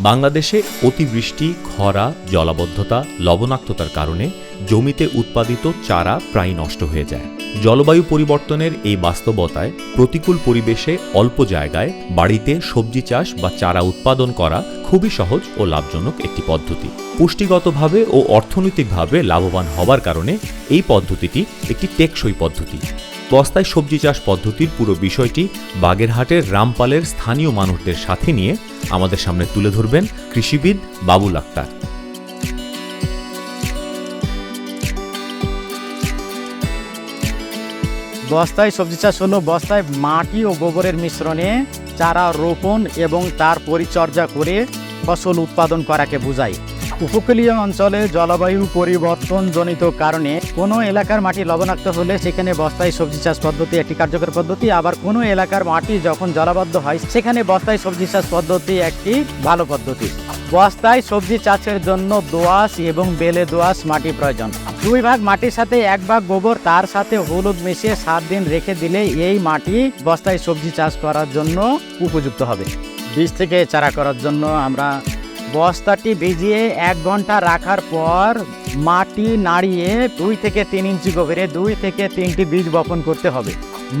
বাংলাদেশে অতিবৃষ্টি, খরা, জলাবদ্ধতা, লবণাক্ততার কারণে জমিতে উৎপাদিত চারা প্রায় নষ্ট হয়ে যায়। জলবায়ু পরিবর্তনের এই বাস্তবতায় প্রতিকূল পরিবেশে অল্প জায়গায় বাড়িতে সবজি চাষ বা চারা উৎপাদন করা খুবই সহজ ও লাভজনক একটি পদ্ধতি। পুষ্টিগতভাবে ও অর্থনৈতিকভাবে লাভবান হবার কারণে এই পদ্ধতিটি একটি টেকসই পদ্ধতি। বস্তায় সবজি চাষ পদ্ধতির পুরো বিষয়টি বাগেরহাটের রামপালের স্থানীয় মানুষদের সাথে নিয়ে আমাদের সামনে তুলে ধরবেন কৃষিবিদ বাবুল আক্তার। বস্তায় সবজি চাষ হলো বস্তায় মাটি ও গোবরের মিশ্রণে চারা রোপণ এবং তার পরিচর্যা করে ফসল উৎপাদন করাকে বোঝায়। উপকূলীয় অঞ্চলে জলবায়ু পরিবর্তনজনিত কারণে কোনো এলাকার মাটি লবণাক্ত হলে সেখানে বস্তায় সবজি চাষ পদ্ধতি একটি কার্যকর পদ্ধতি। আবার কোনো এলাকার মাটি যখন জলাবদ্ধ হয়, সেখানে বস্তায় সবজি চাষ পদ্ধতি একটি ভালো পদ্ধতি। বস্তায় সবজি চাষের জন্য দোআঁশ এবং বেলে দোআঁশ মাটি প্রয়োজন। দুই ভাগ মাটির সাথে এক ভাগ গোবর, তার সাথে হলুদ মিশিয়ে সাত দিন রেখে দিলে এই মাটি বস্তায় সবজি চাষ করার জন্য উপযুক্ত হবে। বীজ থেকে চারা করার জন্য আমরা বস্তাটি ভিজিয়ে এক ঘণ্টা রাখার পর মাটি নাড়িয়ে দুই থেকে তিন ইঞ্চি গভীরে দুই থেকে তিনটি বীজ বপন করতে হবে।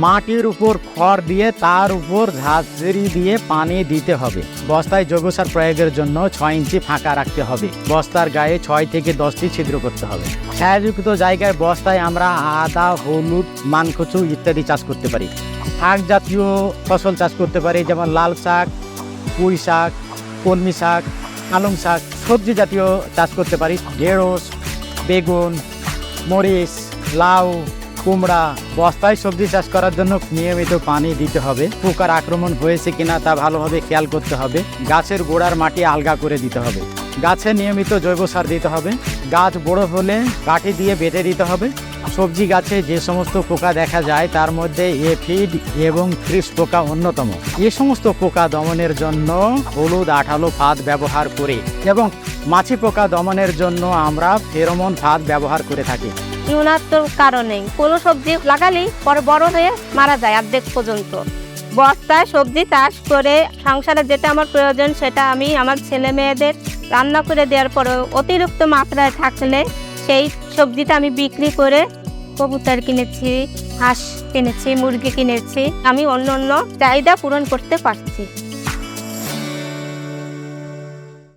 মাটির উপর খড় দিয়ে তার উপর ঝাঁঝরি দিয়ে পানি দিতে হবে। বস্তায় জৈব সার প্রয়োগের জন্য ছয় ইঞ্চি ফাঁকা রাখতে হবে। বস্তার গায়ে ছয় থেকে দশটি ছিদ্র করতে হবে। ছায়াযুক্ত জায়গায় বস্তায় আমরা আদা, হলুদ, মানকচু ইত্যাদি চাষ করতে পারি। শাক জাতীয় ফসল চাষ করতে পারি, যেমন লাল শাক, পুঁই শাক, কলমি শাক পালং শাক, সবজি জাতীয় চাষ করতে পারি। ঢেঁড়স, বেগুন, মরিচ, লাউ, কুমড়া, বস্তায় সবজি চাষ করার জন্য নিয়মিত পানি দিতে হবে। পোকার আক্রমণ হয়েছে কিনা তা ভালোভাবে খেয়াল করতে হবে। গাছের গোড়ার মাটি আলগা করে দিতে হবে। গাছে নিয়মিত জৈব সার দিতে হবে। গাছ বড় হলে কাঠি দিয়ে বেঁধে দিতে হবে। সবজি গাছে যে সমস্ত পোকা দেখা যায়, তার মধ্যে এফিড এবং ত্রিশ পোকা অন্যতম। এ সমস্ত পোকা দমনের জন্য হলুদ, আঠালো ফাঁদ ব্যবহার করে এবং মাছি পোকা দমনের জন্য আমরা ফেরোমন ফাঁদ ব্যবহার করে থাকি। ন্যূনত্বর কারণে কোনো সবজি লাগালেই পরে বড় হয়ে মারা যায় অর্ধেক পর্যন্ত। বস্তায় সবজি চাষ করে সংসারে যেটা আমার প্রয়োজন সেটা আমি আমার ছেলে মেয়েদের রান্না করে দেওয়ার পরে অতিরিক্ত মাত্রায় থাকলে সেই সবজিটা আমি বিক্রি করে কবুতর কিনেছি, হাঁস কিনেছি, মুরগি কিনেছি। আমি অন্য অন্য চাহিদা পূরণ করতে পারছি।